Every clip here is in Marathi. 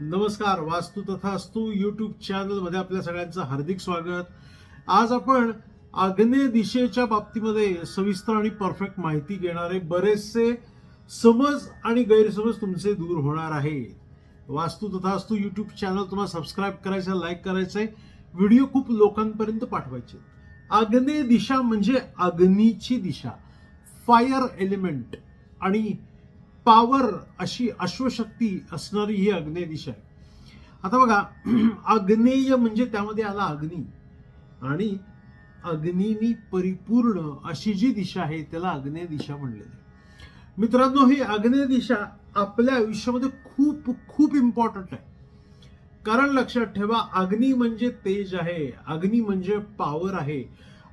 नमस्कार वास्तू तथास्तू यूट्यूब चॅनलमध्ये आपल्या सगळ्यांचं हार्दिक स्वागत. आज आपण आग्नेय दिशेच्या बाबतीमध्ये सविस्तर आणि परफेक्ट माहिती घेणारे बरेचसे समज आणि गैरसमज तुमचे दूर होणार आहे वास्तू तथास्तू यूट्यूब चॅनल तुम्हाला सबस्क्राईब करायचं लाईक आहे व्हिडिओ खूप लोकांपर्यंत पाठवायचे आग्नेय दिशा म्हणजे अग्नीची दिशा फायर एलिमेंट आणि पॉवर अशी अश्वशक्ती असणारी ही अग्नेय दिशा आहे. आता बघा आग्नेय म्हणजे त्यामध्ये आला अग्नी. आणि अग्नीनी परिपूर्ण अशी जी दिशा आहे त्याला आग्नेय दिशा म्हणलेली आहे. मित्रांनो ही आग्नेय दिशा आपल्या आयुष्यामध्ये खूप खूप इम्पॉर्टंट आहे. कारण लक्षात ठेवा अग्नी म्हणजे तेज आहे अग्नी म्हणजे पॉवर आहे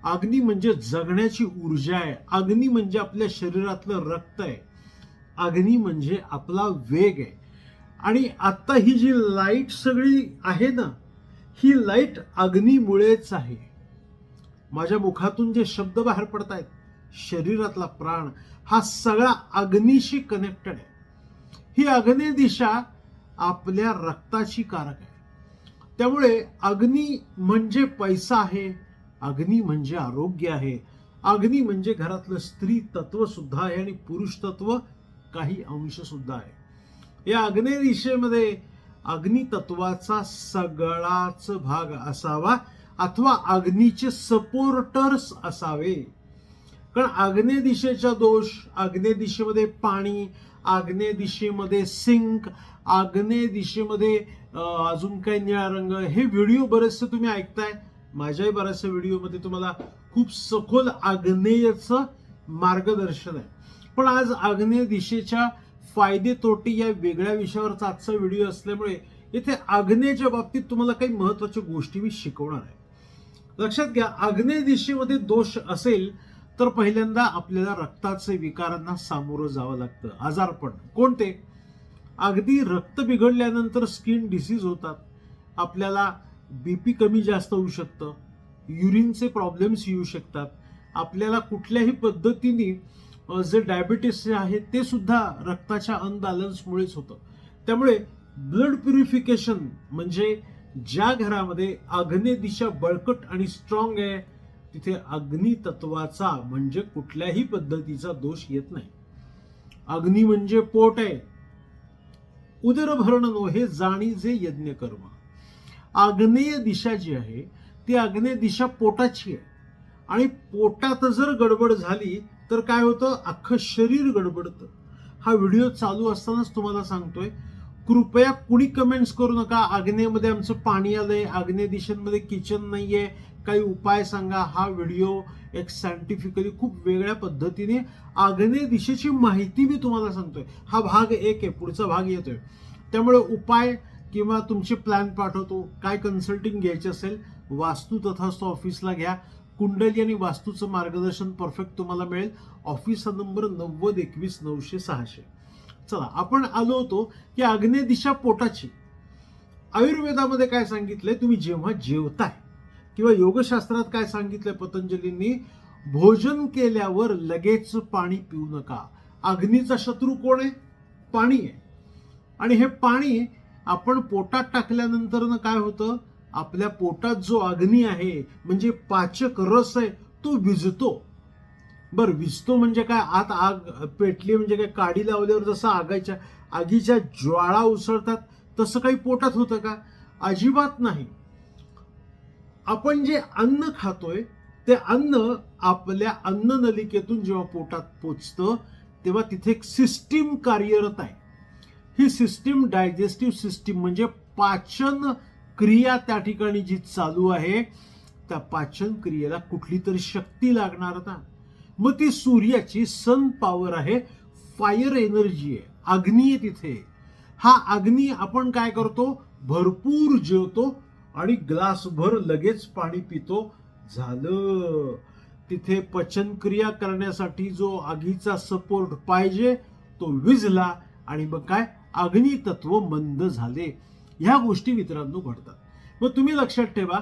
अग्नी म्हणजे जगण्याची ऊर्जा आहे अग्नी म्हणजे आपल्या शरीरातलं रक्त आहे. अग्नी म्हणजे आपला वेग आहे. आणि आत्ता ही जी लाइट सगळी आहे ना ही लाइट अग्नीमुळेच आहे. माझ्या मुखातून जे शब्द बाहेर पडत आहेत शरीरातला प्राण हा सगळा अग्नीशी कनेक्टेड आहे. ही अग्नी दिशा आपल्या रक्ताची कारक आहे. त्यामुळे अग्नी म्हणजे पैसा आहे अग्नी म्हणजे आरोग्य आहे अग्नी म्हणजे घरातलं स्त्री तत्व सुद्धा आहे आणि पुरुष तत्व काही अंश सुद्धा आहे. या अग्नेय दिशेमध्ये अग्नी सगळाच भाग असावा अथवा अग्नीचे सपोर्टर्स असावे. कारण आग्नेय दिशेचा दोष आग्नेय दिशेमध्ये पाणी आग्नेय दिशेमध्ये सिंक आग्नेय दिशेमध्ये अजून काही निळा रंग हे व्हिडिओ बरेचसे तुम्ही ऐकताय. माझ्याही बऱ्याचशा व्हिडिओमध्ये तुम्हाला खूप सखोल आग्नेयचं मार्गदर्शन आहे. पण आज आग्नेय दिशेच्या फायदे तोटे या वेगळ्या विषयावरचा आजचा व्हिडिओ असल्यामुळे इथे आग्नेयच्या बाबतीत तुम्हाला काही महत्त्वाच्या गोष्टी मी शिकवणार आहे. लक्षात घ्या आग्नेय दिशेमध्ये दोष असेल तर पहिल्यांदा आपल्याला रक्ताचे विकारांना सामोरं जावं लागतं. आजारपण. कोणते? अगदी रक्त बिघडल्यानंतर स्किन डिसीज होतात. आपल्याला बीपी कमी जास्त होऊ शकतं. युरिनचे प्रॉब्लेम्स येऊ शकतात. आपल्याला कुठल्याही पद्धतीने जे डायबिटीस आहे ते सुद्धा रक्ताच्या अनबॅलन्समुळेच होतं. त्यामुळे ब्लड प्युरिफिकेशन म्हणजे ज्या घरामध्ये आग्नेय दिशा बळकट आणि स्ट्रॉंग आहे तिथे अग्नी तत्वाचा म्हणजे कुठल्याही पद्धतीचा दोष येत नाही. अग्नी म्हणजे पोट आहे. उदरभरण नो हे जाणीजे यज्ञ कर्म. आग्नेय दिशा जी आहे ती आग्नेय दिशा पोटाची आहे. आणि पोटात जर गडबड झाली तर काय होतं? अख्खं शरीर गडबडतं. हा व्हिडिओ चालू असतानाच तुम्हाला सांगतोय. कृपया कुणी कमेंट्स करू नका. आग्नेयमध्ये आमचं पाणी आलंय. आग्नेय दिशेमध्ये किचन नाहीये. काही उपाय सांगा. हा व्हिडिओ एक सायंटिफिकली खूप वेगळ्या पद्धतीने आग्नेय दिशेची माहिती मी तुम्हाला सांगतोय. हा भाग एक आहे. पुढचा भाग येतोय. त्यामुळे उपाय किंवा तुमचे प्लॅन पाठवतो. काय कन्सल्टिंग घ्यायचे असेल वास्तू तथास्तू ऑफिसला घ्या. कुंडली आणि वास्तूचं मार्गदर्शन परफेक्ट तुम्हाला मिळेल. ऑफिसचा नंबर नव्वद एकवीस नऊशे सहाशे. चला आपण आलो होतो की आग्नेय दिशा पोटाची. आयुर्वेदामध्ये काय सांगितलंय? तुम्ही जेव्हा जेवताय किंवा योगशास्त्रात काय सांगितलंय पतंजलींनी? भोजन केल्यावर लगेच पाणी पिऊ नका. अग्नीचा शत्रू कोण आहे? पाणी आहे. आणि हे पाणी आपण पोटात टाकल्यानंतरनं काय होतं? आपल्या पोटात जो अग्नी आहे म्हणजे पाचक रस आहे तो विजतो. बर विजतो म्हणजे काय? आत आग पेटली म्हणजे काय? काडी लावल्यावर जसं आगाच्या आगीच्या ज्वाळा उसळतात तसं काही पोटात होतं का? अजिबात नाही. आपण जे अन्न खातोय ते अन्न आपल्या अन्न नलिकेतून जेव्हा पोटात पोचतं तेव्हा तिथे एक सिस्टीम कार्यरत आहे. ही सिस्टीम डायजेस्टिव्ह सिस्टीम म्हणजे पाचन क्रिया त्या ठिकाणी जी चालू आहे त्या पाचन क्रियेला कुठली तरी शक्ती लागणार ना. मग ती सूर्याची सन पॉवर आहे फायर एनर्जी आहे अग्नी आहे तिथे. हा अग्नी आपण काय करतो? भरपूर जेवतो आणि ग्लासभर लगेच पाणी पितो. झालं. तिथे पचनक्रिया करण्यासाठी जो आगीचा सपोर्ट पाहिजे तो विझला आणि मग काय? अग्नितत्व मंद झाले. ह्या गोष्टी मित्रांनो घडतात. मग तुम्ही लक्षात ठेवा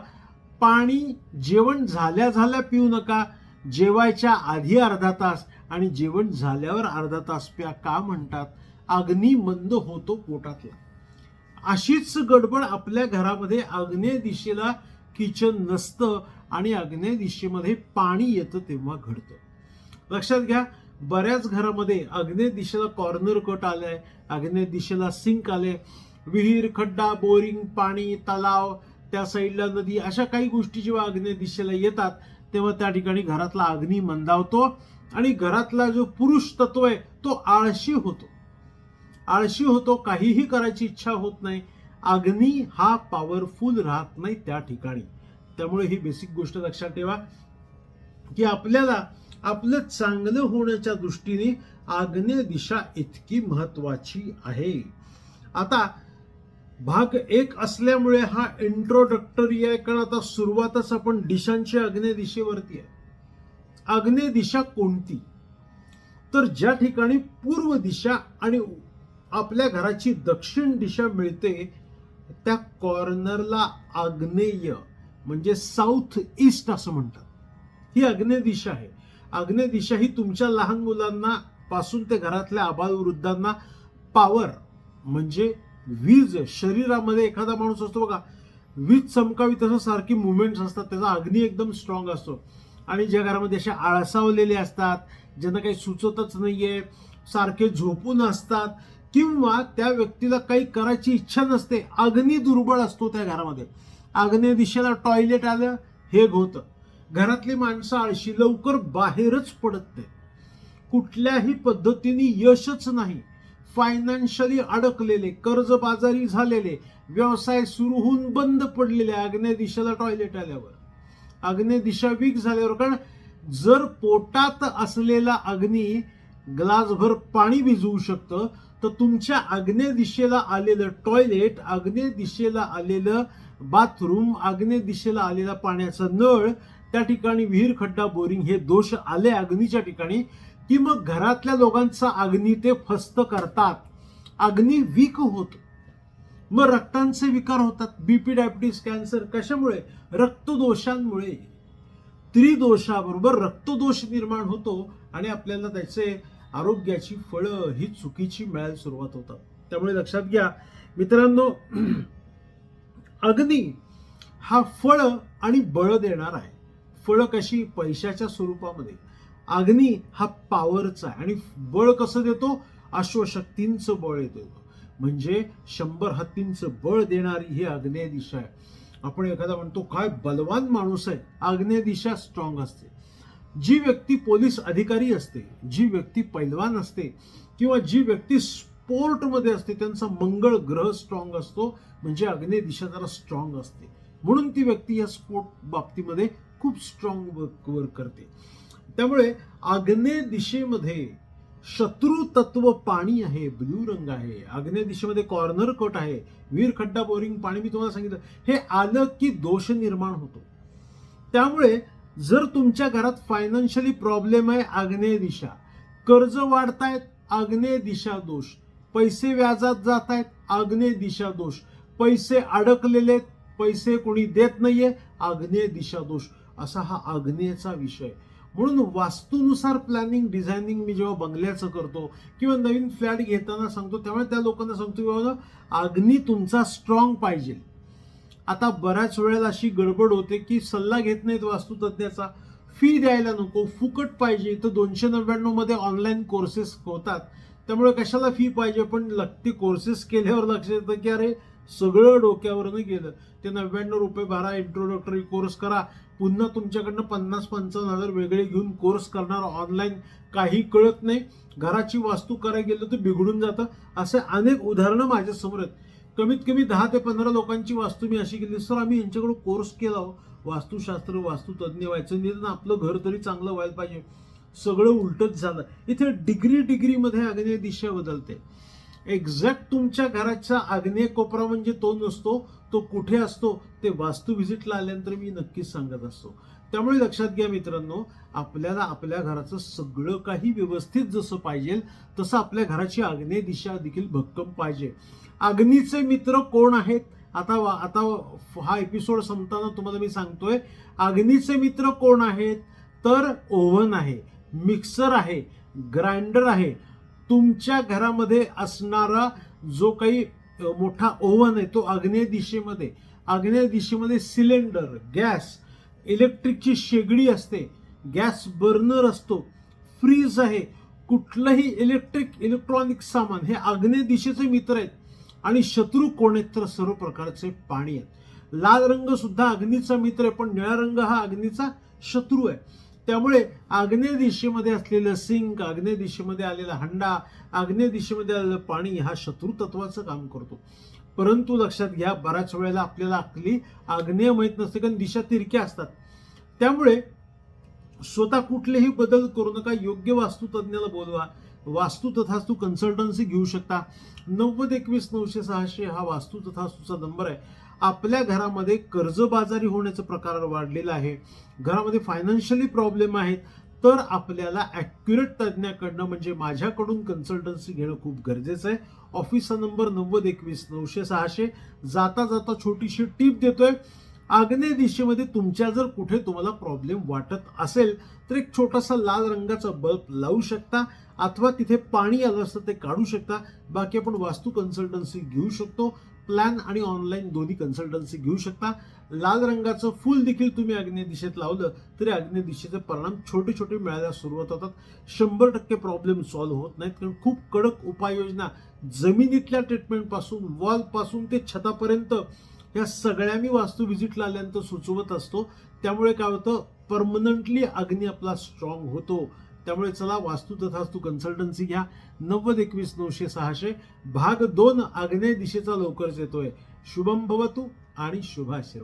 पाणी जेवण झाल्या झाल्या पिऊ नका. जेवायच्या आधी अर्धा तास आणि जेवण झाल्यावर अर्धा तास प्या का म्हणतात? अग्नी मंद होतो पोटातला. अशीच गडबड आपल्या घरामध्ये आग्नेय दिशेला किचन नसतं आणि आग्नेय दिशेमध्ये पाणी येतं तेव्हा घडतं. लक्षात घ्या बऱ्याच घरामध्ये आग्नेय दिशेला कॉर्नर कट आलाय आग्नेय दिशेला सिंक आले विहीर खड्डा बोरिंग पाणी तलाव त्या साईडला नदी अशा काही गोष्टी जेव्हा आग्नेय दिशेला येतात तेव्हा त्या ठिकाणी घरातला अग्नी मंदावतो आणि घरातला जो पुरुष तत्व आहे तो आळशी होतो. आळशी होतो काहीही करायची इच्छा होत नाही. अग्नी हा पॉवरफुल राहत नाही त्या ठिकाणी. त्यामुळे ही बेसिक गोष्ट लक्षात ठेवा की आपल्याला आपलं चांगलं होण्याच्या दृष्टीने आग्नेय दिशा इतकी महत्वाची आहे. आता भाग एक असल्यामुळे हा इंट्रोडक्टरी आहे कारण आता सुरुवातच आपण दिशांची आग्नेय दिशेवरती आहे. आग्नेय दिशा कोणती? तर ज्या ठिकाणी पूर्व दिशा आणि आपल्या घराची दक्षिण दिशा मिळते त्या कॉर्नरला आग्नेय म्हणजे साऊथ ईस्ट असं म्हणतात. ही आग्नेय दिशा आहे. आग्नेय दिशा ही तुमच्या लहान मुलांना पासून ते घरातल्या आबालवृद्धांना पावर म्हणजे वीज शरीरामध्ये एखादा माणूस असतो बघा वीज चमकावी तसं सारखी मुवमेंट्स असतात त्याचा अग्नी एकदम स्ट्रॉंग असतो. आणि ज्या घरामध्ये असे आळसावलेले असतात ज्यांना काही सुचतच नाहीये सारखे झोपून असतात किंवा त्या व्यक्तीला काही करायची इच्छा नसते अग्नी दुर्बळ असतो त्या घरामध्ये. आग्नेय दिशेला टॉयलेट आलं हे होतं घरातली माणसं आळशी लवकर बाहेरच पडत नाही कुठल्याही पद्धतीने यशच नाही. फायनान्शियली अडकलेले कर्जबाजारी झालेले व्यवसाय सुरू होऊन बंद पडलेले आग्नेय दिशेला टॉयलेट आल्यावर. आग्नेय दिशा वीक झाल्यावर कारण जर पोटात असलेला अग्नी ग्लासभर पाणी भिजवू शकतं तर तुमच्या आग्नेय दिशेला आलेलं टॉयलेट आग्नेय दिशेला आलेलं बाथरूम आग्नेय दिशेला आलेला पाण्याचा नळ त्या ठिकाणी विहीर खड्डा बोरिंग हे दोष आले अग्नीच्या ठिकाणी की मग घरातल्या दोघांचा अग्नी ते फस्त करतात. अग्नी वीक होतो. मग रक्तांचे विकार होतात. बीपी डायबिटीस कॅन्सर कशामुळे? रक्तदोषांमुळे. त्रिदोषाबरोबर रक्तदोष निर्माण होतो आणि आपल्याला त्याचे आरोग्याची फळं ही चुकीची मिळायला सुरुवात होतात. त्यामुळे लक्षात घ्या. मित्रांनो अग्नी हा फळ आणि बळ देणार आहे. फळं कशी? पैशाच्या स्वरूपामध्ये. अग्नी हा पॉवरचा आहे. आणि बळ कसं देतो? अश्वशक्तींचं बळ देतो. म्हणजे शंभर हत्तींचं बळ देणारी ही आग्नेय दिशा आहे. आपण एखादा म्हणतो काय बलवान माणूस आहे. आग्नेय दिशा स्ट्रॉंग असते. जी व्यक्ती पोलीस अधिकारी असते जी व्यक्ती पैलवान असते किंवा जी व्यक्ती स्पोर्टमध्ये असते त्यांचा मंगळ ग्रह स्ट्रॉंग असतो म्हणजे आग्नेय दिशा जरा स्ट्रॉंग असते. म्हणून ती व्यक्ती या स्पोर्ट बाबतीमध्ये खूप स्ट्रॉंग वर्क वर्क करते. त्यामुळे आग्नेय दिशेमध्ये शत्रू तत्व पाणी आहे ब्ल्यू रंग आहे. आग्नेय दिशेमध्ये कॉर्नर कट आहे. वीर खड्डा बोरिंग पाणी मी तुम्हाला सांगितलं. हे आलं की दोष निर्माण होतो. त्यामुळे जर तुमच्या घरात फायनान्शियली प्रॉब्लेम आहे आग्नेय दिशा. कर्ज वाढतायत आग्नेय दिशा दोष. पैसे व्याजात जात आहेत आग्नेय दिशा दोष. पैसे अडकलेले पैसे कोणी देत नाहीये आग्नेय दिशा दोष. असा हा आग्नेयचा विषय. म्हणून वास्तूनुसार प्लॅनिंग डिझायनिंग मी जेव्हा बंगल्याचं करतो किंवा नवीन फ्लॅट घेताना सांगतो त्यामुळे त्या लोकांना सांगतो बाबा अग्नी तुमचा स्ट्रॉंग पाहिजे. आता बऱ्याच वेळेला अशी गडबड होते की सल्ला घेत नाहीत वास्तुतज्ञाचा. फी द्यायला नको फुकट पाहिजे. तर दोनशे नव्याण्णवमध्ये ऑनलाईन कोर्सेस होतात. त्यामुळे कशाला फी पाहिजे? पण ते कोर्सेस केल्यावर लक्ष येतं की अरे सगळं डोक्यावरनं गेलं. ते नव्याण्णव रुपये भरा इंट्रोडक्टरी कोर्स करा. पुन्हा तुमच्याकडनं पन्नास पंचावन्न हजार वेगळे घेऊन कोर्स करणार ऑनलाईन काही कळत नाही. घराची वास्तू करायला गेलं तर बिघडून जातं. असे अनेक उदाहरणं माझ्यासमोर आहेत. कमीत कमी दहा ते पंधरा लोकांची वास्तू मी अशी केली सर आम्ही यांच्याकडून कोर्स केला हो. वास्तुशास्त्र वास्तुतज्ञ व्हायचं. निदान आपलं घर तरी चांगलं व्हायला पाहिजे. सगळं उलटच झालं. इथे डिग्री डिग्रीमध्ये आग्नेय दिशा बदलते. एक्झॅक्ट तुमच्या घराच्या आग्नेय कोपरा म्हणजे तो नसतो. तो कुठे असतो ते वास्तू व्हिजिटला आल्यानंतर मी नक्कीच सांगत असतो. त्यामुळे लक्षात घ्या मित्रांनो आपल्याला आपल्या घराचं सगळं काही व्यवस्थित जसं पाहिजे तसं आपल्या घराची आग्नेय दिशा देखील भक्कम पाहिजे. अग्नीचे मित्र कोण आहेत? आता आता हा एपिसोड संपताना तुम्हाला मी सांगतोय अग्नीचे मित्र कोण आहेत? तर ओव्हन आहे मिक्सर आहे ग्राइंडर आहे. तुमच्या घरामध्ये असणारा जो काही मोठा ओव्हन आहे तो आग्नेय दिशेमध्ये. आग्नेय दिशेमध्ये सिलेंडर गॅस इलेक्ट्रिकची शेगडी असते. गॅस बर्नर असतो. फ्रीज आहे. कुठलंही इलेक्ट्रिक इलेक्ट्रॉनिक सामान हे आग्नेय दिशेचे मित्र आहेत. आणि शत्रू कोण आहेत तर सर्व प्रकारचे पाणी आहेत. लाल रंग सुद्धा अग्नीचा मित्र आहे पण निळा रंग हा अग्नीचा शत्रू आहे. त्यामुळे आग्नेय दिशेमध्ये असलेलं सिंक आग्नेय दिशेमध्ये आलेला हंडा आग्नेय दिशेमध्ये आलेलं पाणी हा शत्रुतत्वाचं काम करतो. परंतु लक्षात घ्या बऱ्याच वेळेला आपल्याला आपली आग्नेय माहीत नसते कारण दिशा तिरक्या असतात. त्यामुळे स्वतः कुठलेही बदल करू नका योग्य वास्तुतज्ञाला बोलवा. वास्तू तथास्तू कन्सल्टन्सी घेऊ शकता. नव्वद एकवीस नऊशे सहाशे हा वास्तू तथास्तूचा नंबर आहे. आपल्या घरामध्ये कर्जबाजारी होण्याचं प्रकार वाढलेलं आहे. घरामध्ये फायनान्शियली प्रॉब्लेम आहेत. तर आपल्याला ॲक्युरेट तज्ज्ञाकडनं म्हणजे माझ्याकडून कन्सल्टन्सी घेणं खूप गरजेचं आहे. ऑफिसचा नंबर नव्वद एकवीस नऊशे सहाशे. जाता जाता छोटीशी टीप देतोय. आग्नेय दिशेमध्ये तुमच्या जर कुठे तुम्हाला प्रॉब्लेम वाटत असेल तर एक छोटासा लाल रंगाचा बल्ब लावू शकता अथवा तिथे पाणी आलं असतं ते काढू शकता. बाकी आपण वास्तू कन्सल्टन्सी घेऊ शकतो. प्लॅन आणि ऑनलाईन दोन्ही कन्सल्टन्सी घेऊ शकता. लाल रंगाचं फुल देखील तुम्ही आग्नेय दिशेत लावलं तरी आग्नेय दिशेचे परिणाम छोटे छोटे मिळायला सुरुवात होतात. शंभर टक्के प्रॉब्लेम सॉल्व्ह होत नाहीत कारण खूप कडक उपाययोजना जमिनीतल्या ट्रीटमेंटपासून वॉलपासून ते छतापर्यंत या सगळ्या मी वास्तू व्हिजिटला आल्यानंतर सुचवत असतो. त्यामुळे काय होतं? परमनंटली अग्नी आपला स्ट्रॉंग होतो. त्यामुळे चला वास्तू तथास्तू कन्सल्टन्सी घ्या. नव्वद एकवीस नऊशे सहाशे. भाग दोन आग्नेय दिशेचा लवकरच येतोय. शुभम भवतू आणि शुभाशीर्वाद.